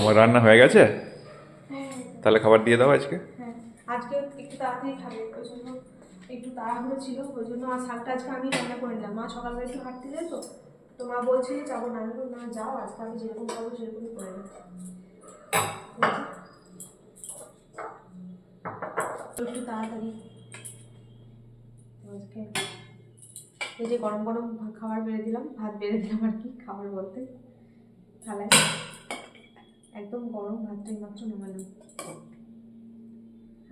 তোমার রান্না হয়ে গেছে? তাহলে খাবার দিয়ে দাও আজকে। হ্যাঁ আজকে একটু তাড়াতাড়ি খাবে ওই জন্য একটু তাড়াহুড়ো ছিল ওই জন্য আর শাকটা আজকে আমি রান্না করে নিলাম। মা সকালবেলা একটু হাঁটতে যায় তো তো মা বলছিল যাব না আমি না যাও আজকে আমি যেরকম খাব সেরকমই করে নেব। একটু তাড়াতাড়ি আজকে এই যে গরম গরম খাবার বেড়ে দিলাম ভাত বেড়ে দিলাম আর কি খাবার বলতে। থালায় একদম গরম ভাতটাই মাত্র নামালাম।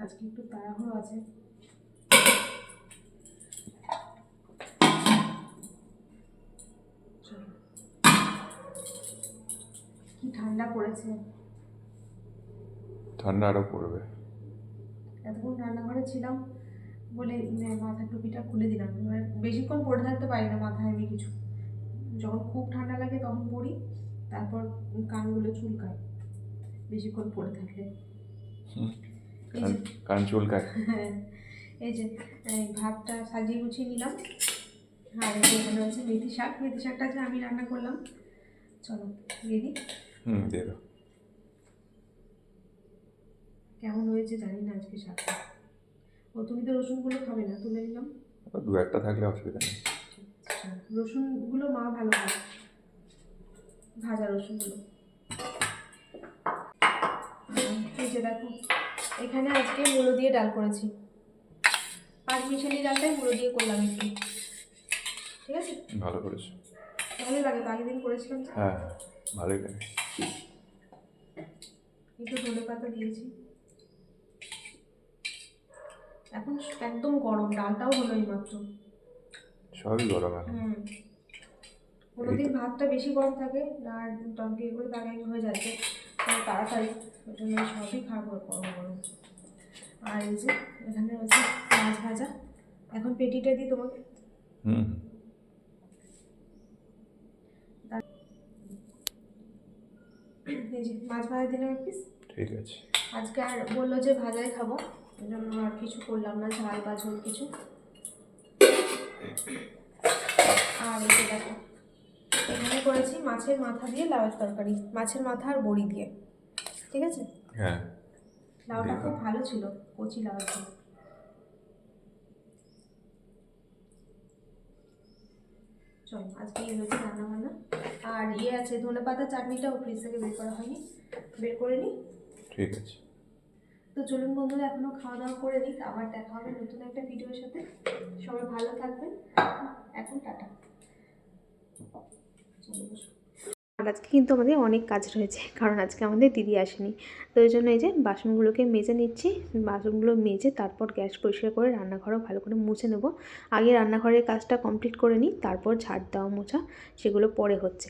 আজকে একটু তাড়াহুড়ো আছে। কি ঠান্ডা পড়েছে? ঠান্ডা আরও পড়বে। এতক্ষণ রান্নাঘরে ছিলাম বলে মাথার টুপিটা খুলে দিলাম। বেশিক্ষণ পরে থাকতে পারি না মাথায় আমি কিছু। যখন খুব ঠান্ডা লাগে তখন পরি তারপর কানগুলো চুলকায়। বেশিক্ষণ পরে থাকলে কান চুলকায়। হ্যাঁ এই যে ভাতটা সাজিয়ে গুছিয়ে নিলাম। আর এখানে হচ্ছে মেথি শাক। মেথি শাকটা যে আমি রান্না করলাম। চলো দিয়ে দিই। হুম দিয়ে দাও। কেমন হয়েছে জানি না আজকে শাকটা। ও তুমি তো রসুনগুলো খাবে না তুলে নিলাম। দু একটা থাকলে অসুবিধা নেই। আচ্ছা, রসুনগুলো মা ভালো খায় ভাজা রসুনগুলো। এই যে দেখো এখানে আজকে মুলো দিয়ে ডাল করেছি। পাঁচ মিশালি ডালটাই মুলো দিয়ে করলাম একটু। ঠিক আছে? ভালো করেছ। ভালো লাগে তো আগের দিন করেছিলাম। হ্যাঁ ভালোই লাগে। একটু ধনে পাতা দিয়েছি। এখন একদম গরম ডালটাও হলো এই মাত্র সবই গরম এখন। হুম। কোনোদিন ভাতটা বেশি গরম থাকে আর টঙ্কি এগুলো আগে হয়ে যাচ্ছে তাড়াতাড়ি। ওই জন্য সবই খাব গরম গরম। আর এই যে এখানে রয়েছে মাছ ভাজা। এখন পেটিটা দিই তোমাকে। হুম। এই যে মাছ ভাজা দিলাম এক পিস ঠিক আছে। আজকে আর বলল যে ভাজাই খাব ওই জন্য আর কিছু করলাম না ঝাল বা ঝোল কিছু। আর এই দেখো এখানে করেছি মাছের মাথা দিয়ে লাউয়ের তরকারি মাছের মাথা আর বড়ি দিয়ে। ঠিক আছে? হ্যাঁ। লাউটা খুব ভালো ছিল কচি লাউ ছিল। চল আজকে এই হয়েছে রান্না বান্না আর ইয়ে আছে ধনে পাতা চাটনিটাও ফ্রিজ থেকে বের করা হয়নি। বের করে নিই ঠিক আছে। তো চলুন বন্ধুরা এখনও খাওয়া দাওয়া করে নিক। আবার দেখা হবে নতুন একটা ভিডিওর সাথে। সবাই ভালো থাকবেন। এখন টাটা। আর আজকে কিন্তু আমাদের অনেক কাজ রয়েছে, কারণ আজকে আমাদের দিদি আসেনি। তো ওই জন্য এই যে বাসনগুলোকে মেজে নিচ্ছি, বাসনগুলো মেজে তারপর গ্যাস পরিষ্কার করে রান্নাঘরও ভালো করে মুছে নেব। আগে রান্নাঘরের কাজটা কমপ্লিট করে নিই, তারপর ঝাড় দেওয়া মোছা, সেগুলো পরে হচ্ছে।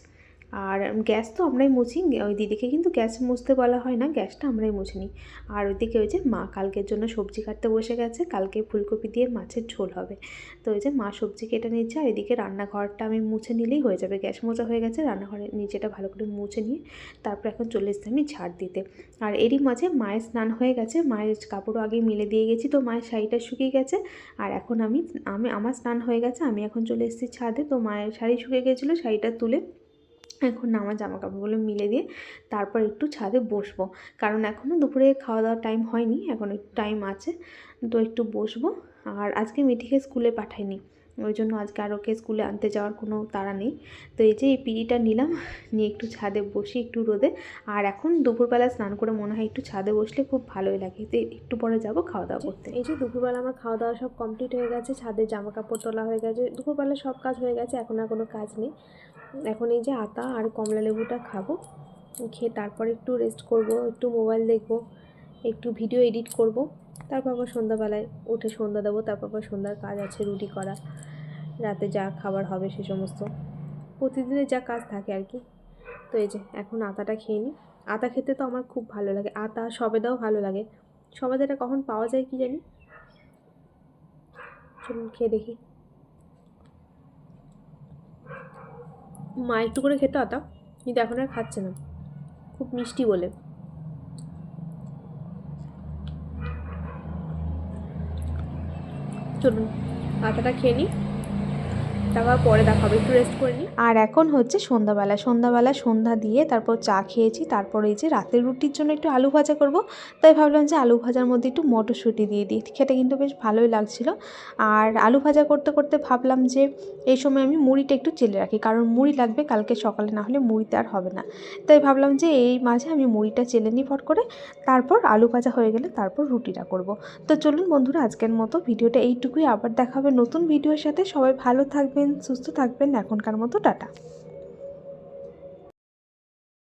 আর গ্যাস তো আমরাই মুছি ওই দিদিকে কিন্তু গ্যাস মুছতে বলা হয় না, গ্যাসটা আমরাই মুছে নিই। আর ওইদিকে ওই যে মা কালকের জন্য সবজি কাটতে বসে গেছে, কালকে ফুলকপি দিয়ে মাছের ঝোল হবে। তো ওই যে মা সবজি কেটে নিচ্ছে, আর এদিকে রান্নাঘরটা আমি মুছে নিলেই হয়ে যাবে। গ্যাস মোছা হয়ে গেছে রান্নাঘরের নিচেটা ভালো করে মুছে নিয়ে তারপর এখন চলে এসেছি আমি ঝাড় দিতে। আর এরই মাঝে মায়ের স্নান হয়ে গেছে, মায়ের কাপড়ও আগে মিলে দিয়ে গেছি তো মায়ের শাড়িটা শুকিয়ে গেছে। আর এখন আমি আমি, আমার স্নান হয়ে গেছে, আমি এখন চলে এসেছি ছাদে। তো মায়ের শাড়ি শুকিয়ে গেছিল, শাড়িটা তুলে এখন আমার জামা কাপড়গুলো মিলে দিয়ে তারপর একটু ছাদে বসবো। কারণ এখনও দুপুরে খাওয়া দাওয়ার টাইম হয়নি, এখন একটু টাইম আছে, তো একটু বসবো। আর আজকে মিঠিকে স্কুলে পাঠাইনি। ওই জন্য আজকে আর ওকে স্কুলে আনতে যাওয়ার কোনো তাড়া নেই। তো এই যে এই পিড়িটা নিলাম নিয়ে একটু ছাদে বসি একটু রোদে। আর এখন দুপুরবেলা স্নান করে মনে হয় একটু ছাদে বসলে খুব ভালোই লাগে। তো একটু পরে যাব খাওয়া দাওয়া করতে। এই যে দুপুরবেলা আমার খাওয়া দাওয়া সব কমপ্লিট হয়ে গেছে ছাদের জামা কাপড় তোলা হয়ে গেছে। দুপুরবেলা সব কাজ হয়ে গেছে এখন আর কোনো কাজ নেই। এখন এই যে আতা আর কমলা লেবুটা খাব খেয়ে তারপর একটু রেস্ট করব একটু মোবাইল দেখব একটু ভিডিও এডিট করব। তারপর আবার সন্ধ্যাবেলায় উঠে সন্ধ্যা দেবো, তারপর আবার সন্ধ্যার কাজ আছে, রুটি করা, রাতে যা খাবার হবে সে সমস্ত। প্রতিদিনের যা কাজ থাকে আর কি। তো এই যে, এখন আতাটা খেয়ে নিই। আতা খেতে তো আমার খুব ভালো লাগে। আতা সবেদাও ভালো লাগে। সবেদাটা কখন পাওয়া যায় কি জানি? চলুন খেয়ে দেখি। মা একটু করে খেতে আতা, কিন্তু এখন আর খাচ্ছে না। খুব মিষ্টি বলে। চলুন আটাটা খেয়ে নিই তারপর পরে দেখাবো একটু রেস্ট করে নিই। আর এখন হচ্ছে সন্ধ্যাবেলা। সন্ধ্যাবেলা সন্ধ্যা দিয়ে তারপর চা খেয়েছি, তারপর এই যে রাতের রুটির জন্য একটু আলু ভাজা করব। তাই ভাবলাম যে আলু ভাজার মধ্যে একটু মটরশুঁটি দিয়ে দিই। খেতে কিন্তু বেশ ভালোই লাগছিল। আর আলু ভাজা করতে করতে ভাবলাম যে এই সময় আমি মুড়িটা একটু চেলে রাখি, কারণ মুড়ি লাগবে কালকে সকালে, না হলে মুড়িতে আর হবে না। তাই ভাবলাম যে এই মাঝে আমি মুড়িটা চেলে নিই ফট করে, তারপর আলু ভাজা হয়ে গেলে তারপর রুটিটা করব। তো চলুন বন্ধুরা, আজকের মতো ভিডিওটা এইটুকুই, আবার দেখাবে নতুন ভিডিওর সাথে। সবাই ভালো থাকবেন, সুস্থ থাকবেন, এখনকার মতো টাটা